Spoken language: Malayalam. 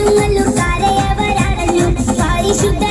കൊടുങ്ങല്ലൂർ കരയവരടഞ്ഞു പരിശുദ്ധ